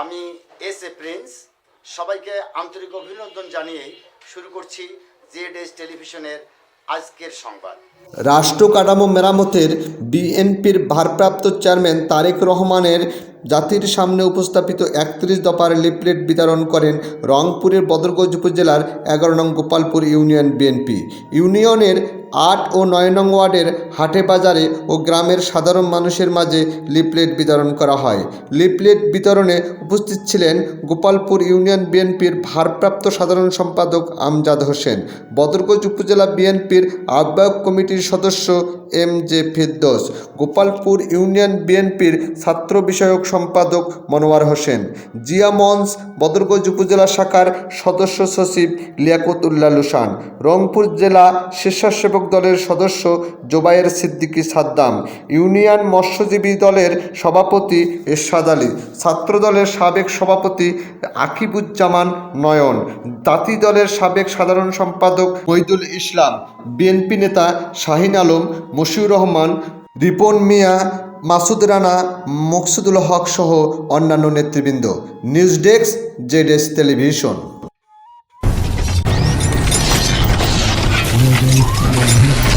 আমি S A Prince. সবাইকে আন্তরিক অভিনন্দন জানিয়ে শুরু করছি জেড এস টেলিভিশনের আজকের সংবাদ। রাষ্ট্র কাঠামো মেরামতের বিএনপির ভারপ্রাপ্ত চেয়ারম্যান তারেক রহমানের জাতির সামনে উপস্থাপিত একত্রিশ দফার লিফলেট বিতরণ করেন রংপুরের বদরগঞ্জ উপজেলার এগারো নং গোপালপুর ইউনিয়ন বিএনপি। ইউনিয়নের আট ও নয় নং ওয়ার্ডের হাটে বাজারে ও গ্রামের সাধারণ মানুষের মাঝে লিফলেট বিতরণ করা হয়। লিফলেট বিতরণে উপস্থিত ছিলেন গোপালপুর ইউনিয়ন বিএনপির ভারপ্রাপ্ত সাধারণ সম্পাদক আমজাদ হোসেন, বদরগঞ্জ উপজেলা বিএনপির আহ্বায়ক কমিটির সদস্য M J Ferdous, Gopalpur union বিএনপির ছাত্র বিষয়ক সম্পাদক মনোয়ার হোসেন, জিয়া মঞ্চ বদরগঞ্জ উপজেলা শাখার সদস্য সচিব লিয়াকতুল্লাহ লুসান রংপুর জেলা স্বেচ্ছাসেবক দলের সদস্য জোবায়ের সিদ্দিকী সাদ্দাম, ইউনিয়ন মৎস্যজীবী দলের সভাপতি এরশাদ আলী, ছাত্র দলের সাবেক সভাপতি আকিবুজ্জামান নয়ন তাঁতি দলের সাবেক সাধারণ সম্পাদক মহিদুল ইসলাম, বিএনপি নেতা শাহিন আলম, মশিউর রহমান, রিপন মিয়া, মাসুদ রানা, মকসুদুল হক সহ অন্যান্য নেতৃবৃন্দ। নিউজ ডেস্ক জেডেস টেলিভিশন। Thank you.